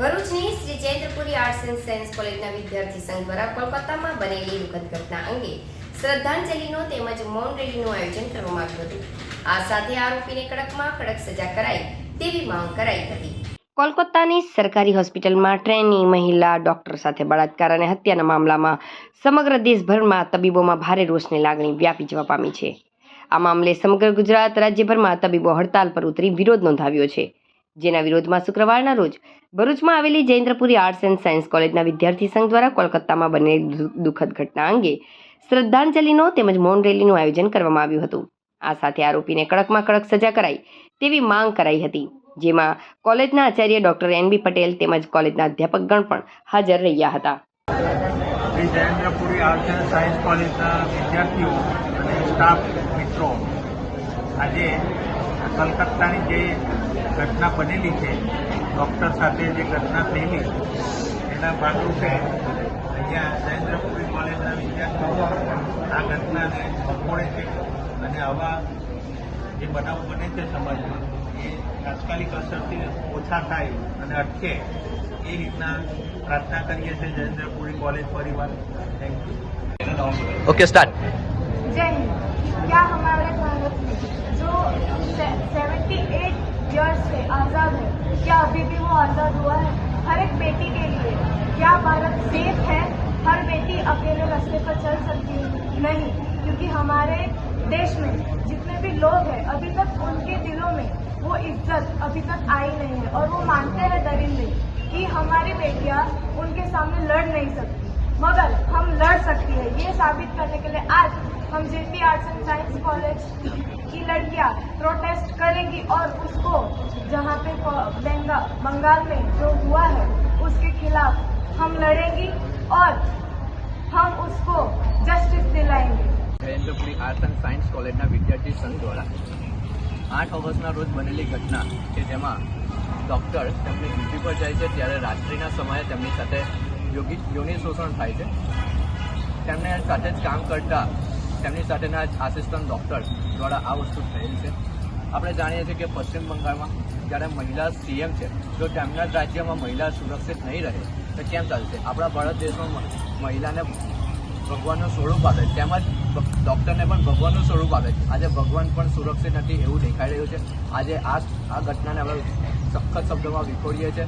ભરૂચની Shri Chaitrapuri arts and science કોલેજના વિદ્યાર્થી સંઘ દ્વારા કોલકાતામાં બનેલી દુઃખદ ઘટના અંગે શ્રદ્ધાંજલિનો તેમજ મૌન રેલીનું આયોજન કરવામાં આવ્યું હતું. આ સાથે આરોપીને કડકમાં કડક સજા કરાઈ તેવી માંગ કરાઈ હતી. કોલકાતાની સરકારી હોસ્પિટલમાં ટ્રેની મહિલા ડોક્ટર સાથે બળાત્કાર અને હત્યાના મામલામાં સમગ્ર દેશભરમાં તબીબોમાં ભારે રોષની લાગણી વ્યાપી જવા પામી છે. આ મામલે સમગ્ર ગુજરાત રાજ્યભરમાં તબીબો હડતાલ પર ઉતરી વિરોધ નોંધાવ્યો છે. જેના વિરોધમાં શુક્રવારના રોજ ભરૂચમાં આવેલી જયેન્દ્રપુરી આર્ટ્સ એન્ડ સાયન્સ કોલેજના વિદ્યાર્થી સંઘ દ્વારા કોલકાતામાં બનેલી દુઃખદ ઘટના અંગે શ્રદ્ધાંજલિનો તેમજ મૌન રેલીનું આયોજન કરવામાં આવ્યું હતું. આ સાથે આરોપીને કડકમાં કડક સજા કરાઈ તેવી માંગ કરાઈ હતી, જેમાં કોલેજના આચાર્ય ડોક્ટર એન બી પટેલ તેમજ કોલેજના અધ્યાપકગણ પણ હાજર રહ્યા હતા. જયેન્દ્રપુરી આર્ટ્સ એન્ડ સાયન્સ કોલેજના વિદ્યાર્થીઓ અને સ્ટાફ મિત્રો, આજે કલકત્તાની જે ઘટના બનેલી છે ડૉક્ટર સાથે જે ઘટના થયેલી એના ભાગરૂપે અહીંયા નરેન્દ્રપુરી કોલેજના વિદ્યાર્થીઓ આ ઘટનાને સંપોડે છે અને આવા જે બનાવ બને છે સમાજમાં એ તાત્કાલિક અસરથી ઓછા થાય અને અટકે એ રીતના પ્રાર્થના કરીએ છીએ નરેન્દ્રપુરી કોલેજ પરિવાર. થેન્ક યુ ઓકે સ્ટાર્ટ જય હિન્દ. ક્યા હમારે भारत में जो सेवेंटी एट ईयर्स से आज़ाद है क्या अभी भी वो आज़ाद हुआ है, हर एक बेटी के लिए क्या भारत सेफ़ है, हर बेटी अकेले रास्ते पर चल सकती है। नहीं क्योंकि हमारे देश में जितने भी लोग हैं अभी तक उनके दिलों में वो इज़्ज़त अभी तक आई नहीं है और वो मानते हैं दरिंदे कि हमारी बेटियाँ उनके सामने लड़ नहीं सकती मगर हम लड़ सकती है ये साबित करने के लिए आज हम JP arts and science college की लड़कियां प्रोटेस्ट करेंगी और उसको जहाँ पे क- बंगा- बंगाल में जो हुआ है उसके खिलाफ हम लड़ेंगी और हम उसको जस्टिस दिलाएंगे જયેન્દ્રપુરી આર્ટ્સ એન્ડ સાયન્સ કોલેજના વિદ્યાર્થી સંઘ દ્વારા આઠ ઓગસ્ટના રોજ બનેલી ઘટના કે જેમાં ડૉક્ટર તેમની ડ્યુટી પર જાય છે ત્યારે રાત્રિના સમયે તેમની સાથે યોગી યોનિ શોષણ થાય છે તેમને સાથે જ કામ કરતા તેમની સાથેના આસિસ્ટન્ટ ડૉક્ટર દ્વારા આ વસ્તુ થયેલ છે. આપણે જાણીએ છીએ કે પશ્ચિમ બંગાળમાં જ્યારે મહિલા સીએમ છે જો તેમના રાજ્યમાં મહિલા સુરક્ષિત નહીં રહે, તો કેમ ચાલશે? આપણા ભારત દેશમાં મહિલાને ભગવાનનું સ્વરૂપ આપે. તેમજ ડૉક્ટરને પણ ભગવાનનું સ્વરૂપ આપે આજે ભગવાન પણ સુરક્ષિત નથી એવું દેખાઈ રહ્યું છે. આજે આ આ ઘટનાને આપણે સખત શબ્દોમાં વિખોડીએ છીએ.